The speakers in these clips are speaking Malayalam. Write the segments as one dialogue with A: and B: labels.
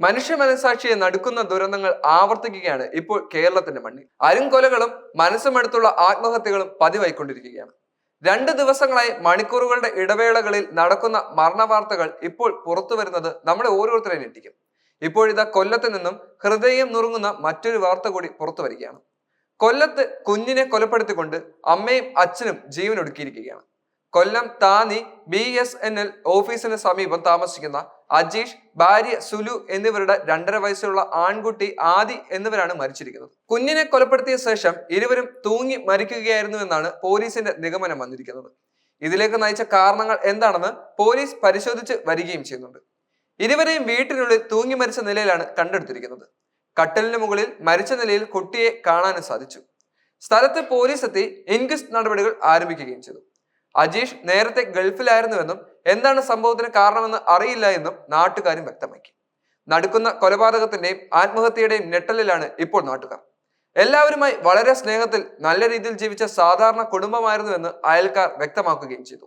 A: മനുഷ്യ മനസാക്ഷിയെ നടുക്കുന്ന ദുരന്തങ്ങൾ ആവർത്തിക്കുകയാണ് ഇപ്പോൾ കേരളത്തിന്റെ മണ്ണിൽ. അരുംകൊലകളും മനസ്സുമെടുത്തുള്ള ആത്മഹത്യകളും പതിവായിക്കൊണ്ടിരിക്കുകയാണ്. രണ്ട് ദിവസങ്ങളായി മണിക്കൂറുകളുടെ ഇടവേളകളിൽ നടക്കുന്ന മരണവാർത്തകൾ ഇപ്പോൾ പുറത്തു വരുന്നത് നമ്മളെ ഓരോരുത്തരെയും ഞെട്ടിക്കും. ഇപ്പോഴിതാ കൊല്ലത്ത് നിന്നും ഹൃദയം നുറുങ്ങുന്ന മറ്റൊരു വാർത്ത കൂടി പുറത്തു വരികയാണ് കൊല്ലത്ത് കുഞ്ഞിനെ കൊലപ്പെടുത്തിക്കൊണ്ട് അമ്മയും അച്ഛനും ജീവനൊടുക്കിയിരിക്കുകയാണ്. Kollam Thani B S N L ഓഫീസിന് സമീപം താമസിക്കുന്ന അജീഷ് ഭാര്യ സുലു എന്നിവരുടെ രണ്ടര വയസ്സുള്ള ആൺകുട്ടി ആദി എന്നിവരാണ് മരിച്ചിരിക്കുന്നത്. കുഞ്ഞിനെ കൊലപ്പെടുത്തിയ ശേഷം ഇരുവരും തൂങ്ങി മരിക്കുകയായിരുന്നു എന്നാണ് പോലീസിന്റെ നിഗമനം വന്നിരിക്കുന്നത്. ഇതിലേക്ക് നയിച്ച കാരണങ്ങൾ എന്താണെന്ന് പോലീസ് പരിശോധിച്ച് വരികയും ചെയ്യുന്നുണ്ട്. ഇരുവരെയും വീട്ടിനുള്ളിൽ തൂങ്ങി മരിച്ച നിലയിലാണ് കണ്ടെടുത്തിരിക്കുന്നത്. കട്ടലിന് മുകളിൽ മരിച്ച നിലയിൽ കുട്ടിയെ കാണാനും സാധിച്ചു. സ്ഥലത്ത് പോലീസ് എത്തി ഇൻക്വസ്റ്റ് നടപടികൾ ആരംഭിക്കുകയും ചെയ്തു. അജീഷ് നേരത്തെ ഗൾഫിലായിരുന്നുവെന്നും എന്താണ് സംഭവത്തിന് കാരണമെന്ന് അറിയില്ല എന്നും നാട്ടുകാരും വ്യക്തമാക്കി. നടുക്കുന്ന കൊലപാതകത്തിന്റെയും ആത്മഹത്യയുടെയും ഞെട്ടലിലാണ് ഇപ്പോൾ നാട്ടുകാർ. എല്ലാവരുമായി വളരെ സ്നേഹത്തിൽ നല്ല രീതിയിൽ ജീവിച്ച സാധാരണ കുടുംബമായിരുന്നുവെന്ന് അയൽക്കാർ വ്യക്തമാക്കുകയും ചെയ്തു.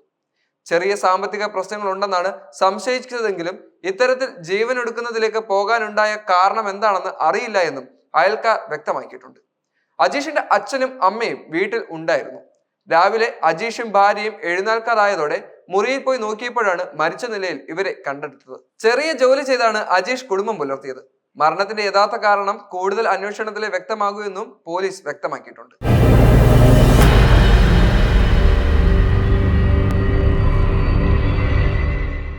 A: ചെറിയ സാമ്പത്തിക പ്രശ്നങ്ങൾ ഉണ്ടെന്നാണ് സംശയിച്ചതെങ്കിലും ഇത്തരത്തിൽ ജീവൻ എടുക്കുന്നതിലേക്ക് പോകാനുണ്ടായ കാരണം എന്താണെന്ന് അറിയില്ല എന്നും അയൽക്കാർ വ്യക്തമാക്കിയിട്ടുണ്ട്. അജീഷിന്റെ അച്ഛനും അമ്മയും വീട്ടിൽ ഉണ്ടായിരുന്നു. രാവിലെ അജീഷും ഭാര്യയും എഴുന്നേൽക്കാതായതോടെ മുറിയിൽ പോയി നോക്കിയപ്പോഴാണ് മരിച്ച നിലയിൽ ഇവരെ കണ്ടെടുത്തത്. ചെറിയ ജോലി ചെയ്താണ് അജീഷ് കുടുംബം പുലർത്തിയത്. മരണത്തിന്റെ യഥാർത്ഥ കാരണം കൂടുതൽ അന്വേഷണത്തിലെ വ്യക്തമാകൂ എന്നും പോലീസ് വ്യക്തമാക്കിയിട്ടുണ്ട്.